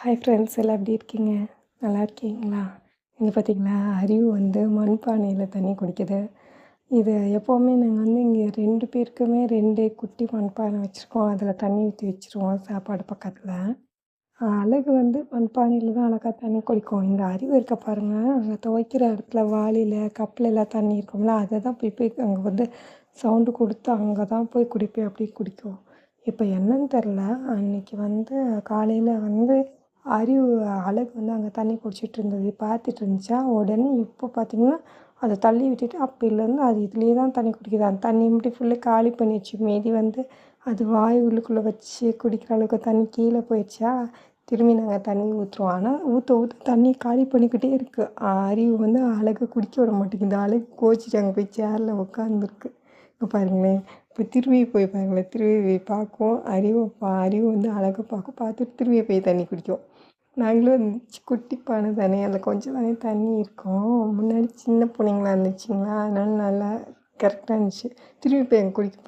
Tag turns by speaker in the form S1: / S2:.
S1: hi friends எல்லாம் எப்படி இருக்கீங்க நல்லா இருக்கீங்களா இங்கே பார்த்திங்களா அறிவு வந்து மண்பானையில் தண்ணி குடிக்குது இது எப்போவுமே நாங்கள் வந்து இங்கே ரெண்டு பேருக்குமே ரெண்டு குட்டி மண்பானை வச்சுருக்கோம் அதில் தண்ணி ஊற்றி வச்சுருவோம் சாப்பாடு பக்கத்தில் அழகு வந்து மண்பானையில் தான் அழகாக தண்ணி குடிக்கும் இந்த அறிவு இருக்க பாருங்கள் அங்கே துவைக்கிற இடத்துல வாளியில் கப்பில் எல்லாம் தண்ணி இருக்கும்ல அதை தான் போய் போய் அங்கே வந்து சவுண்டு கொடுத்து அங்கே தான் போய் குடிப்பேன் அப்படி குடிக்கும் இப்போ என்னன்னு தெரில அன்றைக்கி வந்து காலையில் வந்து அறிவு அழகு வந்து அங்கே தண்ணி குடிச்சிட்டு இருந்தது பார்த்துட்டு இருந்துச்சா உடனே இப்போ பார்த்திங்கன்னா அதை தள்ளி விட்டுட்டு அப்போலேருந்து அது இதுலேயே தான் தண்ணி குடிக்குது அந்த தண்ணி மட்டும் ஃபுல்லாக காலி பண்ணிடுச்சு மீதி வந்து அது வாய் உள்ளுக்குள்ளே வச்சு குடிக்கிற அளவுக்கு தண்ணி கீழே போயிடுச்சா திரும்பி நாங்கள் தண்ணி ஊற்றுவோம் ஆனால் ஊற்ற ஊற்ற தண்ணி காலி பண்ணிக்கிட்டே இருக்குது அறிவு வந்து அழகு குடிக்க விட மாட்டேங்குது அழகு கோச்சிட்டு அங்கே போய் சேரில் உட்காந்துருக்கு இப்போ பாருங்களேன் இப்போ திரும்பி போய் பாருங்களேன் திரும்பி பார்க்கும் அறிவை பா அறிவு வந்து அழகாக பார்க்கும் பார்த்துட்டு திருவியை போய் தண்ணி குடிக்கும் நாங்களும் குட்டி பானை தானே அதில் கொஞ்சம் தானே தண்ணி இருக்கும் முன்னாடி சின்ன பிள்ளைங்களா இருந்துச்சுங்களா அதனால் நல்லா கரெக்டாக இருந்துச்சு திரும்பி போய் அங்கே குளிக்க